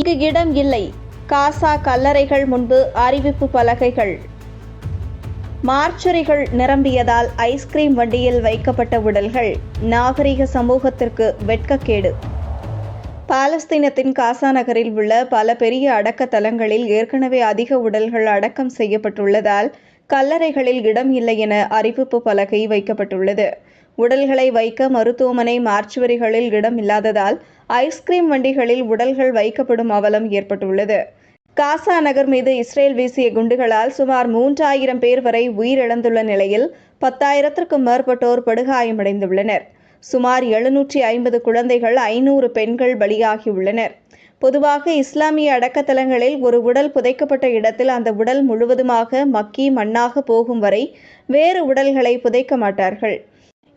இங்கு இடம் இல்லை. காசா கல்லறைகள் முன்பு அறிவிப்பு பலகைகள். மார்ச்சுரிகள் நிரம்பியதால் ஐஸ்கிரீம் வண்டியில் வைக்கப்பட்ட உடல்கள் நாகரிக சமூகத்திற்கு வெட்கக்கேடு. பாலஸ்தீனத்தின் காசா நகரில் உள்ள பல பெரிய அடக்க தலங்களில் ஏற்கனவே அதிக உடல்கள் அடக்கம் செய்யப்பட்டுள்ளதால் கல்லறைகளில் இடம் இல்லை என அறிவிப்பு பலகை வைக்கப்பட்டுள்ளது. உடல்களை வைக்க மருத்துவமனை மார்ச்சுவரிகளில் இடம் இல்லாததால் ஐஸ்கிரீம் வண்டிகளில் உடல்கள் வைக்கப்படும் அவலம் ஏற்பட்டுள்ளது. காசா நகர் மீது இஸ்ரேல் வீசிய குண்டுகளால் சுமார் மூன்றாயிரம் பேர் வரை உயிரிழந்துள்ள நிலையில் பத்தாயிரத்திற்கும் மேற்பட்டோர் படுகாயமடைந்துள்ளனர். சுமார் எழுநூற்றி ஐம்பது குழந்தைகள் ஐநூறு பெண்கள் பலியாகியுள்ளனர். பொதுவாக இஸ்லாமிய அடக்கத்தலங்களில் ஒரு உடல் புதைக்கப்பட்ட இடத்தில் அந்த உடல் முழுவதுமாக மக்கி மண்ணாக போகும் வரை வேறு உடல்களை புதைக்க மாட்டார்கள்.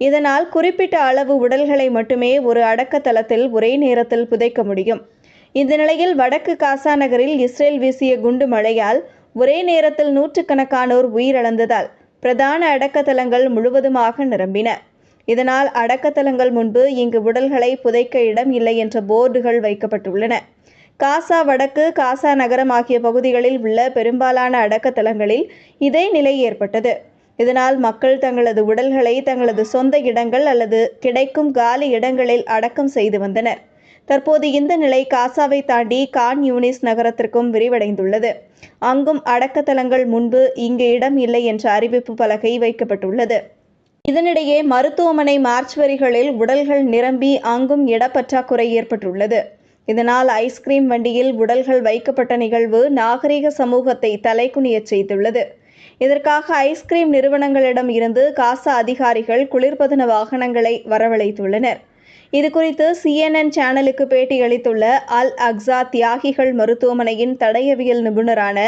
இதனால் குறிப்பிட்ட அளவு உடல்களை மட்டுமே ஒரு அடக்கத்தலத்தில் ஒரே நேரத்தில் புதைக்க முடியும். இந்த நிலையில் வடக்கு காசா நகரில் இஸ்ரேல் வீசிய குண்டு மழையால் ஒரே நேரத்தில் நூற்றுக்கணக்கானோர் உயிரிழந்ததால் பிரதான அடக்கத்தலங்கள் முழுவதுமாக நிரம்பின. இதனால் அடக்கத்தலங்கள் முன்பு இங்கு உடல்களை புதைக்க இடம் இல்லை என்ற போர்டுகள் வைக்கப்பட்டுள்ளன. காசா வடக்கு காசா நகரம் ஆகிய பகுதிகளில் உள்ள பெரும்பாலான அடக்கத்தலங்களில் இதே நிலை ஏற்பட்டது. இதனால் மக்கள் தங்களது உடல்களை தங்களது சொந்த இடங்கள் அல்லது கிடைக்கும் காலி இடங்களில் அடக்கம் செய்து வந்தனர். தற்போது இந்த நிலை காசாவை தாண்டி கான் யூனிஸ் நகரத்திற்கும் விரிவடைந்துள்ளது. அங்கும் அடக்கத்தலங்கள் முன்பு இங்கு இடம் இல்லை என்ற அறிவிப்பு பலகை வைக்கப்பட்டுள்ளது. இதனிடையே மருத்துவமனை மார்ச்வரிகளில் உடல்கள் நிரம்பி அங்கும் இடப்பற்றாக்குறை ஏற்பட்டுள்ளது. இதனால் ஐஸ்கிரீம் வண்டியில் உடல்கள் வைக்கப்பட்ட நிகழ்வு நாகரிக சமூகத்தை தலைக்குனியச் செய்துள்ளது. இதற்காக ஐஸ்கிரீம் நிறுவனங்களிடம் இருந்து காசா அதிகாரிகள் குளிர்பதன வாகனங்களை வரவழைத்துள்ளனர். இதுகுறித்து சிஎன்என் சேனலுக்கு பேட்டியளித்துள்ள அல் அக்ஸா தியாகிகள் மருத்துவமனையின் தடயவியல் நிபுணரான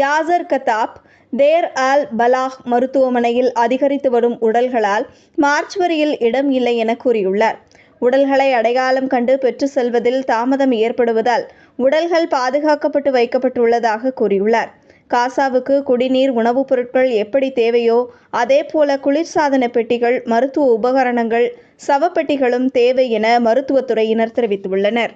யாசர் கத்தாப் தேர் அல் பலாஹ் மருத்துவமனையில் அதிகரித்து வரும் உடல்களால் மார்ச் வரியில் இடம் இல்லை என கூறியுள்ளார். உடல்களை அடையாளம் கண்டு பெற்று செல்வதில் தாமதம் ஏற்படுவதால் உடல்கள் பாதுகாக்கப்பட்டு வைக்கப்பட்டுள்ளதாக கூறியுள்ளார். காசாவுக்கு குடிநீர் உணவுப் பொருட்கள் எப்படி தேவையோ அதேபோல குளிர்சாதன பெட்டிகள் மருத்துவ உபகரணங்கள் சவப்பெட்டிகளும் தேவை என மருத்துவத்துறையினர் தெரிவித்துள்ளனர்.